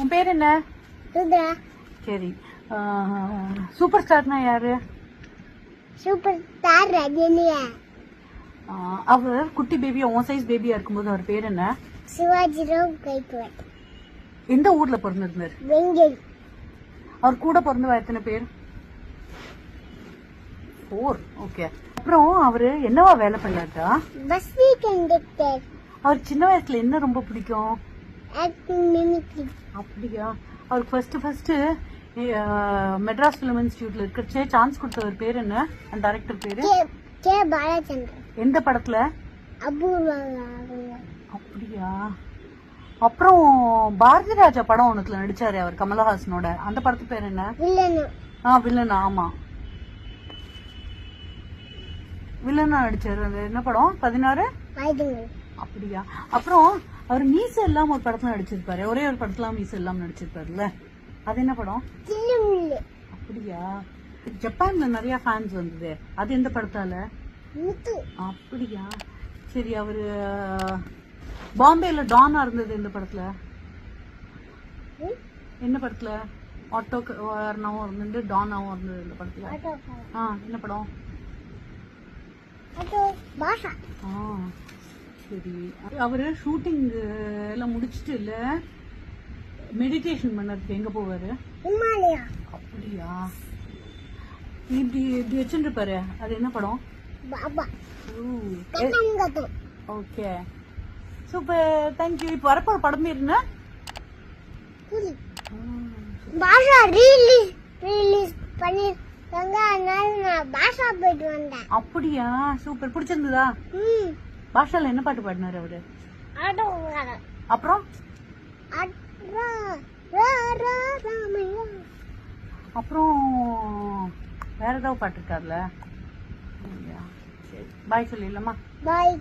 உன் பேர் என்ன? ருத்ரா. சரி. சூப்பர் ஸ்டார்னா யாரு? Super star ரஜினியா. அவர் குட்டி பேபியா உன் சைஸ் பேபியா இருக்கும்போது அவர் பேர் என்ன? சிவாஜி ராவ் கைக்வாட் எந்த ஊர்ல பிறந்திருந்தார்? வெங்கல் அவர் கூட பிறந்தவா எத்தனை பேர்? ஃபோர் ஓகே அப்புறம் அவரு என்னவா வேலை பண்ணாட்டா பஸ் கண்டக்டர் அவர் சின்ன வயசுல என்ன ரொம்ப பிடிக்கும்? அப்படியா? அவருக்கு ஃபர்ஸ்ட் ஃபர்ஸ்ட் மெட்ராஸ் ஃபிலிம் இன்ஸ்டியூட்ல இருக்கிறச்சே சான்ஸ் கொடுத்தவர் பேர் என்ன? அந்த டைரக்டர் பேரு? கே பாலச்சந்திரன். எந்த படத்துல? அப்படியா? அப்புறம் பாரதி ராஜா படம் ஒண்ணுத்துல நடிச்சாரு அவர் கமலஹாசனோட. அந்த படத்து பேர் என்ன? வில்லனு. ஆ வில்லன் ஆமா. வில்லனா நடிச்சாரு. அது என்ன படம்? பதினாறு? அப்படியா? அப்புறம் அவர் மீச இல்லாம ஒரு படத்துல நடிச்சிருப்பாரு. ஒரே ஒரு படத்துல மீச இல்லாம நடிச்சிருப்பாருல்ல. அது என்ன படம்? அப்படியா? ஜப்பான்ல நிறைய ஃபேன்ஸ் வந்தது. அது எந்த படத்தால? அப்படியா? சரி அவரு பாம்பேல டானா இருந்தது இந்த படத்துல? என்ன படத்துல? ஆட்டோ காரனாவும் இருந்தது டானாவும் இருந்தது இந்த படத்துல. ஆ என்ன படம்? ஆட்டோ பாஷா. ஆ. சரி. அவரு ஷூட்டிங் எல்லாம் முடிச்சிட்டு இல்ல மெடிடேஷன் பண்ணறதுக்கு எங்க போவாரு? அப்படியா? இப்படி இப்படி வச்சுருப்பாரு அது என்ன படம்? ஓகே. சூப்பர். தேங்க்யூ இப்போ வரப்போ படம் பேர் என்ன? புலி. பாஷா ரீலீஸ் ரீலீஸ் பண்ணிருக்காங்க அதனால நான் பாஷா போயிட்டு வந்தேன். அப்படியா? சூப்பர். பிடிச்சிருந்ததா? ம். பாஷால என்ன பாட்டு பாடினாரு அவரு? அப்புறம்? அப்புறம் வேற ஏதாவது பாட்டு இருக்கார்ல? பாய் சொல்லிடலாமா? பாய்.